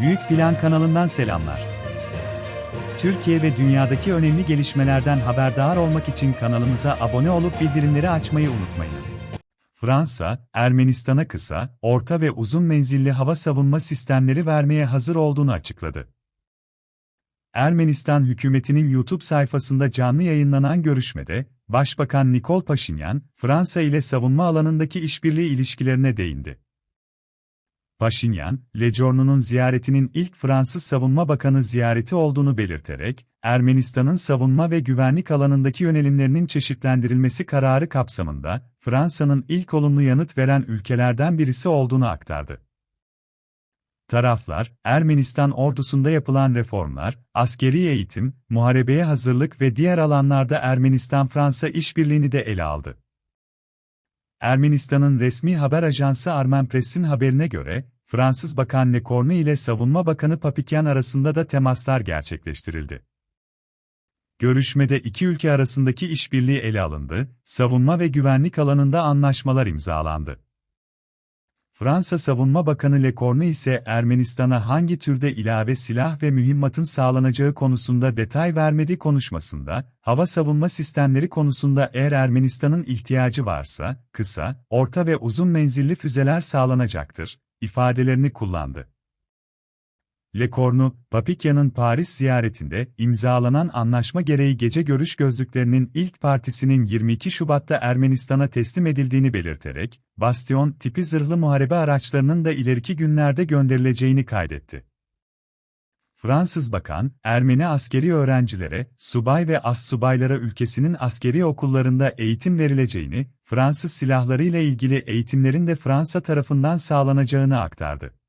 Büyük Plan kanalından selamlar. Türkiye ve dünyadaki önemli gelişmelerden haberdar olmak için kanalımıza abone olup bildirimleri açmayı unutmayınız. Fransa, Ermenistan'a kısa, orta ve uzun menzilli hava savunma sistemleri vermeye hazır olduğunu açıkladı. Ermenistan hükümetinin YouTube sayfasında canlı yayınlanan görüşmede, Başbakan Nikol Paşinyan, Fransa ile savunma alanındaki işbirliği ilişkilerine değindi. Paşinyan, Lecornu'nun ziyaretinin ilk Fransız Savunma Bakanı ziyareti olduğunu belirterek, Ermenistan'ın savunma ve güvenlik alanındaki yönelimlerinin çeşitlendirilmesi kararı kapsamında, Fransa'nın ilk olumlu yanıt veren ülkelerden birisi olduğunu aktardı. Taraflar, Ermenistan ordusunda yapılan reformlar, askeri eğitim, muharebeye hazırlık ve diğer alanlarda Ermenistan-Fransa işbirliğini de ele aldı. Ermenistan'ın resmi haber ajansı Armen Press'in haberine göre, Fransız Bakan Lecornu ile Savunma Bakanı Papikyan arasında da temaslar gerçekleştirildi. Görüşmede iki ülke arasındaki işbirliği ele alındı, savunma ve güvenlik alanında anlaşmalar imzalandı. Fransa Savunma Bakanı Lecornu ise Ermenistan'a hangi türde ilave silah ve mühimmatın sağlanacağı konusunda detay vermedi konuşmasında, hava savunma sistemleri konusunda eğer Ermenistan'ın ihtiyacı varsa, kısa, orta ve uzun menzilli füzeler sağlanacaktır, ifadelerini kullandı. Lecornu, Papikya'nın Paris ziyaretinde imzalanan anlaşma gereği gece görüş gözlüklerinin ilk partisinin 22 Şubat'ta Ermenistan'a teslim edildiğini belirterek, Bastion tipi zırhlı muharebe araçlarının da ileriki günlerde gönderileceğini kaydetti. Fransız Bakan, Ermeni askeri öğrencilere, subay ve astsubaylara ülkesinin askeri okullarında eğitim verileceğini, Fransız silahları ile ilgili eğitimlerin de Fransa tarafından sağlanacağını aktardı.